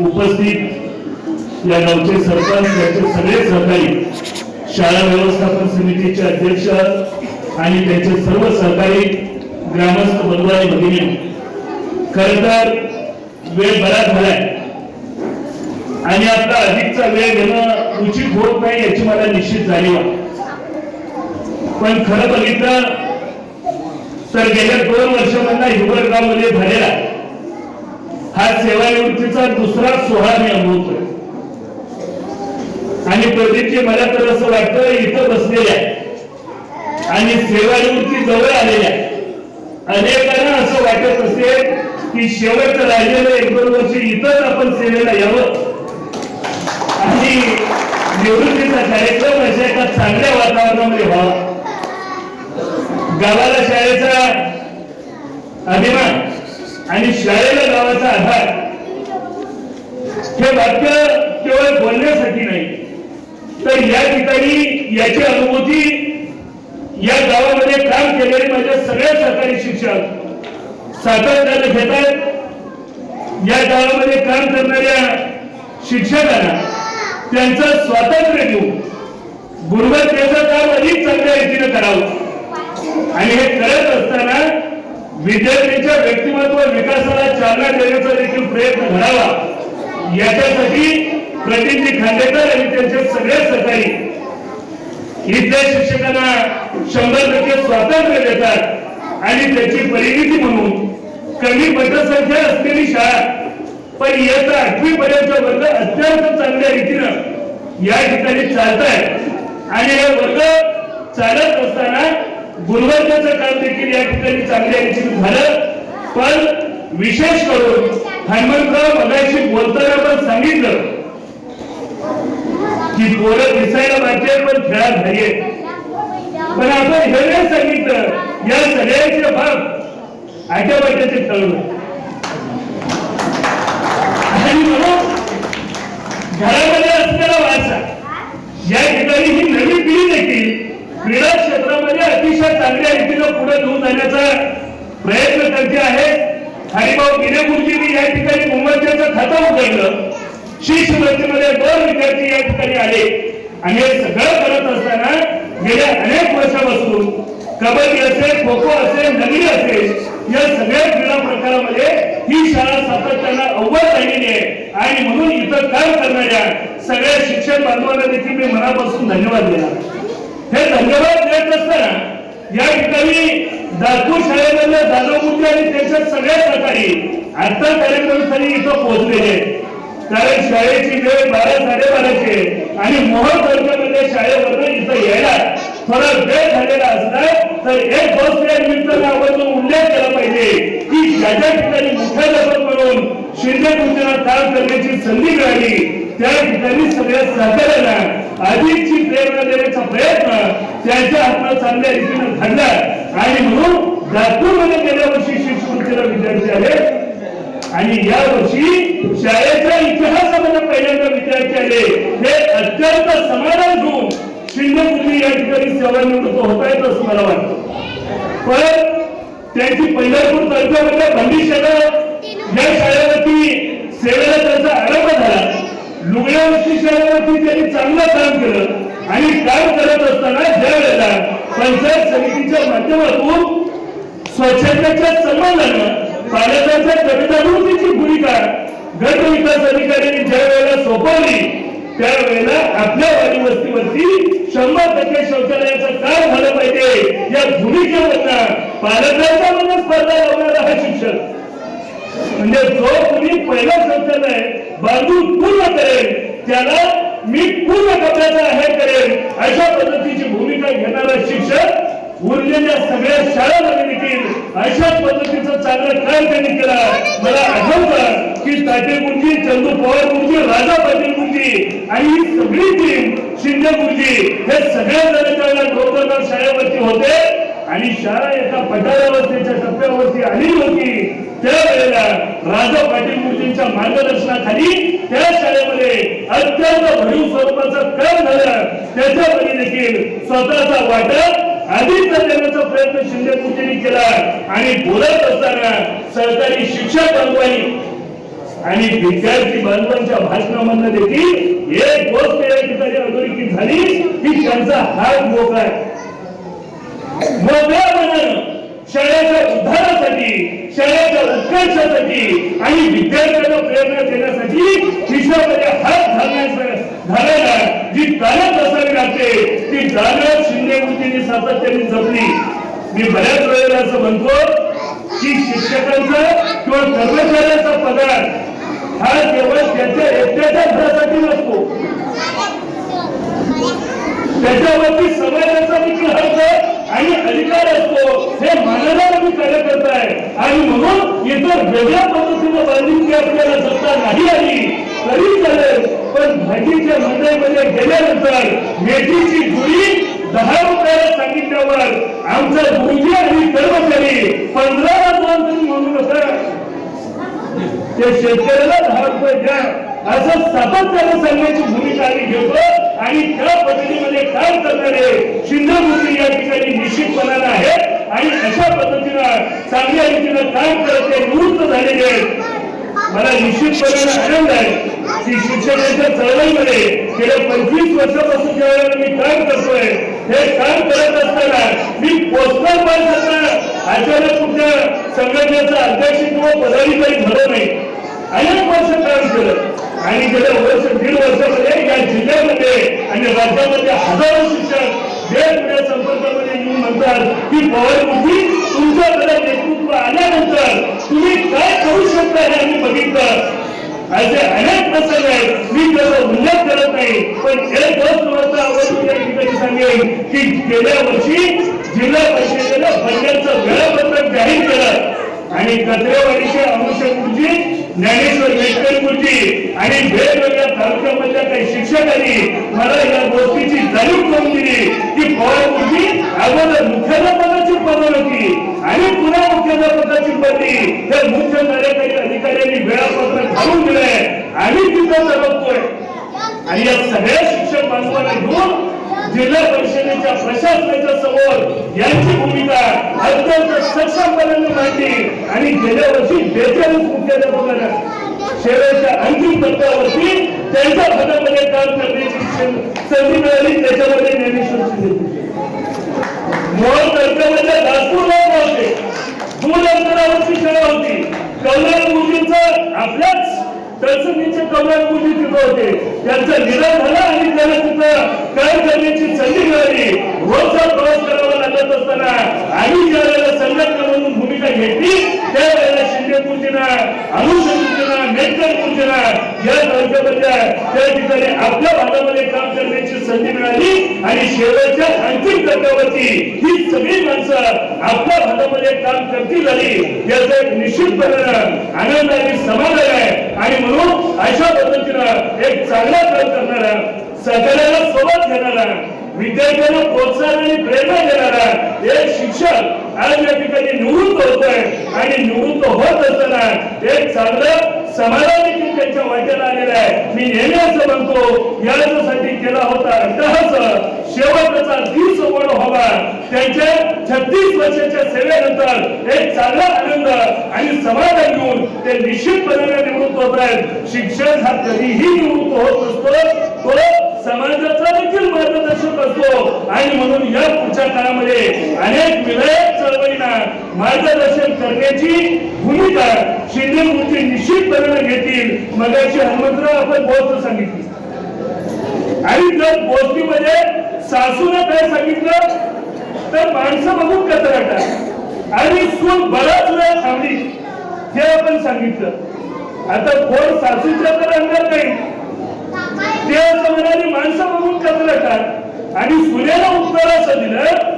उपस्थित या गावचे सरपंच याचे सगळे सहकारी शाळा व्यवस्थापन समितीचे अध्यक्ष आणि त्यांचे सर्व सहकारी ग्रामस्थ बंधू आणि भगिनी. खर तर वेळ बराच झालाय. आणि आता अधिकचा वेळ घेणं उचित होत नाही याची मला निश्चित जाणीव पण खरं बघितलं तर गेल्या दोन वर्षामधला हिवरगावमध्ये झालेला हा सेवानिवृत्तीचा दुसरा सोहळा मी अनुभवतोय आणि प्रदीपजी मला तर असं वाटतं इथं बसलेल्या आणि सेवानिवृत्ती जवळ आलेल्या आहे अनेकांना असं वाटत असेल की शेवटचं राहिलेलं एक दोन वर्ष इथंच आपण सेवेला यावं. आणि निवृत्तीचा कार्यक्रम अशा एका चांगल्या वातावरणामध्ये व्हावा. गावाला शाळेचा अभिमान. आणि शाळेला गावाचा आधार. हे वाक्य केवळ बोलण्यासाठी नाही. तर या ठिकाणी याची अनुभूती या गावामध्ये काम केलेले माझ्या सगळे सरकारी शिक्षक सातत्याने घेतात. या गावामध्ये काम करणाऱ्या शिक्षकांना त्यांचं स्वातंत्र्य देऊन गुणवत्तेचं काम अधिक चांगल्या रीतीने करावं. आणि हे करत असताना विद्यार्थ्यांच्या व्यक्तिमत्व विकासाला चालना देण्याचा देखील प्रयत्न घडावा याच्यासाठी प्रतिनिधी खांडेकर आणि त्यांच्या सगळ्या सहकारी इथल्या शिक्षकांना शंभर टक्के स्वातंत्र्य देतात आणि त्याची परिणिती म्हणून कमी पटसंख्या असलेली शाळा पण इयत्ता आठवी पर्यंत वर्ग अत्यंत चांगल्या रीतीनं या ठिकाणी चालत आहे आणि हे वर्ग चालत असताना गुणवत्तेचं काम देखील या ठिकाणी चांगल्या रीतीने झालं. पण विशेष करून हनुमंतराव मगाशी बोलताना पण सांगितलं की पोरं दिसायला पाहिजे पण खेळात नाहीये. पण आपण हे नाही सांगितलं या सगळ्यांचे भाग आट्या वाट्याचे खेळलो आणि म्हणून घरामध्ये असलेला वारसा या ठिकाणी ही नवी पिढी देखील क्रीडा क्षेत्रामध्ये अतिशय चांगल्या रीतीनं पुढे घेऊन जाण्याचा प्रयत्न करते आहे. हरिभाऊ गिरेगुरुजींनी या ठिकाणी मुंबईचं खातं उघडलं. शिष्यवृत्तीमध्ये दोन विद्यार्थी या ठिकाणी आले. आणि हे सगळं करत असताना गेल्या अनेक वर्षापासून कबड्डी असेल खो खो असेल नगरी असेल या सगळ्या क्रीडा प्रकारामध्ये ही शाळा सातत्यानं अव्वल राहिलेली आहे. आणि म्हणून इथं काम करणाऱ्या सगळ्या शिक्षक बांधवांना देखील मी मनापासून धन्यवाद दिला हे धन्यवाद देत असताना या ठिकाणी दादू शाळेमधल्या दादामूर्ती आणि त्यांच्या सगळ्या सहकारी आता कार्यक्रमासाठी इथं पोहोचलेले आहेत. कारण शाळेची वेळ बारा साडेबाराची आहे आणि मोहन तालुक्यामध्ये शाळेवर इथं यायला थोडा वेळ झालेला असला तर एक बस या निमित्तानं आपण उल्लेख केला पाहिजे की ज्या ज्या ठिकाणी मुख्याध्यापक म्हणून शिंदे गुरुजींना काम करण्याची संधी मिळाली त्या ठिकाणी सगळ्या सहकार्य अधिकची प्रेरणा देण्याचा प्रयत्न त्यांच्या हातात चांगल्या रीतीनं घडला. आणि म्हणून दातूरमध्ये गेल्या वर्षी शिष्यवृत्तीला विद्यार्थी आले आणि या वर्षी शाळेच्या इतिहासामध्ये पहिल्यांदा विद्यार्थी आले. हे अत्यंत समाधान घेऊन शिंदे मुली या ठिकाणी सेवानिवृत्त होत आहेत असं मला वाटतं. पण त्यांची पंढरपूर तालुक्यामधल्या भंडी शाळा या शाळेवरती सेवेला त्यांचा आरंभ झाला. लुगड्या वस्ती त्यांनी चांगलं काम केलं. आणि काम करत असताना ज्या वेळेला पंचायत समितीच्या माध्यमातून स्वच्छतेच्या संबंधानं पालकांच्या जनजागृतीची भूमिका गट विकास अधिकाऱ्यांनी ज्या वेळेला सोपवली त्यावेळेला आपल्या वाडी वस्तीवरती शंभर टक्के शौचालयाचं काम झालं पाहिजे या भूमिकेवरनं पालकांच्या मध्ये स्पर्धा लावणारा हा शिक्षक. म्हणजे जो कोणी पहिला शौचालय बांधून पूर्ण करेल त्याला मी पूर्ण कपड्याचा हे करेल. अशा पद्धतीची भूमिका घेणारा शिक्षक उरलेल्या सगळ्या शाळांमध्ये देखील अशा पद्धतीचं चांगलं काम त्यांनी केलं. मला आठवतं की ताटे गुरुजी चंदू पवार गुरुजी राजा पाटील गुरुजी आणि ही सगळी टीम शिंदे गुरुजी हे सगळ्या जण त्यावेळेला शाळेवरती होते. आणि शाळा एका पठारावस्थेच्या टप्प्यावरती आली होती. त्यावेळेला राजा पाटील गुरुजींच्या मार्गदर्शनाखाली त्या शाळेमध्ये अत्यंत भरीव स्वरूपाचं काम झालं. त्याच्यामध्ये देखील स्वतःचा वाटप अधिक देण्याचा प्रयत्न शिंदे गुरुजींनी केला. आणि बोलत असताना सरकारी शिक्षक बांधवांनी आणि विद्यार्थी बांधवांच्या भाषणामधनं देखील एक गोष्ट या ठिकाणी अधोरेखित झाली की त्यांचा हात मोकळा. मोकळ्या मनानं शाळेच्या उद्धारासाठी शाळेच्या उत्कर्षासाठी आणि विद्यार्थ्यांना प्रेरणा देण्यासाठी खिशामध्ये हात घालण्याचं घालायला जी ताकद असावी लागते ती जाणव शिंदे मुलींनी सातत्याने जपली. मी बऱ्याच वेळेला असं म्हणतो की शिक्षकांचा किंवा कर्मचाऱ्याचा पगार हा केवळ त्याच्या एकट्याच्या घरासाठी नसतो. त्याच्यावरती समाजाचा देखील हक्क आणि अधिकार असतो. हे मानायला मी कार्यकर्ता आहे आणि म्हणून इतर वेगळ्या पद्धतीने बांधिलकी आपल्याला सत्ता नाही आली तरी चालेल. पण भाजीच्या मंडईमध्ये गेल्यानंतर मेथीची जुडी दहा रुपयाला सांगितल्यावर आमचा गुरुजी आणि कर्मचारी पंधरा दोन तरी म्हणू ते शेतकऱ्याला दहा रुपये द्या. असं सतत त्याला सांगण्याची भूमिका आम्ही घेतो. आणि त्या पद्धतीमध्ये काम करणारे शिंदे मूर्ती या ठिकाणी निश्चितपणानं आहेत आणि अशा पद्धतीनं चांगल्या रीतीनं काम करत ते निवृत्त झालेले आहेत. मला निश्चितपणे आनंद आहे. की शिक्षणाच्या चळवळीमध्ये गेल्या पंचवीस वर्षापासून ज्या वेळेला मी काम करतोय हे काम करत असताना मी पोस्टर पास असताना अचानक कुठल्या संघटनेचा अध्यक्ष किंवा पदाधिकारी झालो नाही. अनेक वर्ष काम केलं. आणि गेल्या वर्ष दीड वर्षामध्ये या जिल्ह्यामध्ये राज्यामध्ये हजारो शिक्षक वेगवेगळ्या संपर्कामध्ये येऊन म्हणतात की पवार मुठी तुमच्याकडे नेतृत्व आल्यानंतर तुम्ही काय करू शकता हे आम्ही बघितलं. असे अनेक प्रसंग आहेत मी त्याचा उल्लेख करत नाही पण एक गोष्ट मात्र आवडून या ठिकाणी सांगेन की गेल्या वर्षी जिल्हा परिषदेनं फंडाचं वेळापत्रक जाहीर केलं. आणि कचरेवाडीचे अनुषंग गुरुजी म्हणजे ज्ञानेश्वर मेटकर गुरुजी आणि वेगवेगळ्या तालुक्यामधल्या काही शिक्षकांनी मला या गोष्टीची जाणीव करून दिली. की पोळ्यापूर्वी अगोदर मुख्याध्यापकाची पदोन्नती आणि पुन्हा मुख्याध्यापकाची पदवी. हे मुख्य कार्यकारी अधिकाऱ्यांनी वेळापत्रक घालून दिलंय. आम्ही तिथं बघतोय. आणि या सगळ्या शिक्षक बांधवांना घेऊन जिल्हा परिषदेच्या प्रशासनाच्या समोर यांची भूमिका अत्यंत सक्षमपणाने मांडली. आणि गेल्या वर्षी बेचाळीस मुख्याध्यापकांना शेवटच्या अंतिम टप्प्यावरती त्यांच्या पदामध्ये काम करण्याची संधी मिळाली त्याच्यामध्ये ज्ञानेश्वर शिंदे मोहोळ तालुक्यामध्ये नागपूरला होते. दूर अंतरावरची शाळा होती. कल्याण मुलींचं आपल्याच तहसीलचे कल्याण मुली तिथं होते. त्यांचं निधन झालं आणि त्यांना तिथं काय करण्याची संधी मिळाली. रोजचा प्रवास करावा लागत असताना आम्ही ज्या वेळेला संघटना म्हणून भूमिका घेतली त्यावेळेला शिंदे गुरुजींना अनुषंग गुरुजींना या तालुक्यामधल्या त्या ठिकाणी आपल्या भागामध्ये काम करण्याची संधी मिळाली आणि शेवटच्या अंतिम टप्प्यावरती ही सगळी माणसं आपल्या भागामध्ये काम करतील झाली याचा एक निश्चित परिणाम आनंद आणि समाधान आहे. आणि म्हणून अशा पद्धतीनं एक चांगला काम करणारा सगळ्यांना सोबत घेणारा विद्यार्थ्यांना प्रोत्साहन आणि प्रेरणा देणारा एक शिक्षक आज या ठिकाणी निवृत्त होत आहे आणि निवृत्त होत असताना एक चांगलं समाधान देखील त्यांच्या वाट्याला आलेलं आहे. मी नेहमी असं म्हणतो यासाठी केला होता अट्टहास शेवटचा दिवस समोर व्हावा त्यांच्या छत्तीस वर्षाच्या सेवेनंतर एक चांगला आनंद आणि समाधान घेऊन ते निश्चितपणे निवृत्त होत आहेत. शिक्षण हा कधीही निवृत्त होत नसतो. तो समाजाचा देखील मार्गदर्शक असतो. आणि म्हणून या पुढच्या काळामध्ये अनेक विधायक चळवळींना मार्गदर्शन करण्याची भूमिका शिंदे मूर्ती निश्चितपणे घेतील. मगाशी हनुमंतराव आपण गोष्ट सांगितली. आणि जर गोष्टीमध्ये सासूनं काय सांगितलं तर माणसं बघून कचराटा आणि सून बराच वेळ थांबली हे आपण सांगितलं. आता कोण सासूच्या तर अंगात नाही. ते असं माणसं बघून कचराटा आणि सुनेला उत्तर असं दिलं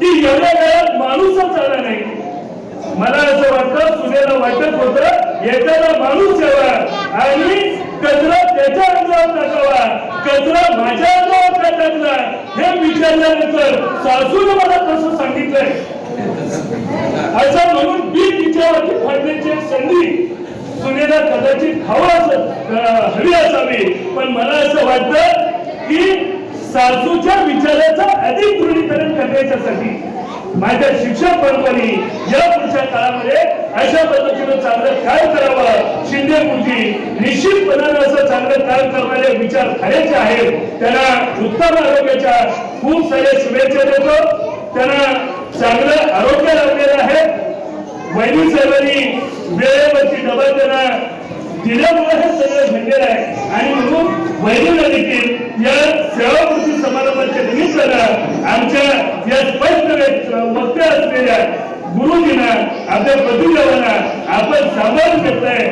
की एवढ्या वेळात माणूसच आला नाही. मला असं वाटतं सुनेला वाटत होत येताना माणूस यावा. आणि कचरा त्याच्या अंगावर टाकावा. कचरा माझ्या अंगावर का टाकला हे विचारल्यानंतर सासूने मला तसं सांगितलंय. असं म्हणून मी तिच्यावरती फाडण्याची संधी सुनेला कदाचित हवा असं हवी असावी. पण मला असं वाटतं की सासूच्या विचाराचं अधिक दृढीकरण करण्याच्यासाठी माझ्या शिक्षक बरोबरी या पुढच्या काळामध्ये अशा पद्धतीनं चांगलं काय करावं. शिंदे मुलगी निश्चितपणानं असं चांगलं काय करणारे विचार खरेच आहेत. त्यांना उत्तम आरोग्याच्या खूप साऱ्या शुभेच्छा देतो. त्यांना चांगलं आरोग्य लाभलेलं दिल्यामुळे हे सगळं घडलेलं आहे. आणि म्हणून वैदिकला देखील या सेवापूर्ती समारंभाच्या निमित्तानं आमच्या या स्पष्ट वक्त्या असलेल्या गुरुजींना आपल्या प्रतिदेवांना आपण सांभाळून घेतलंय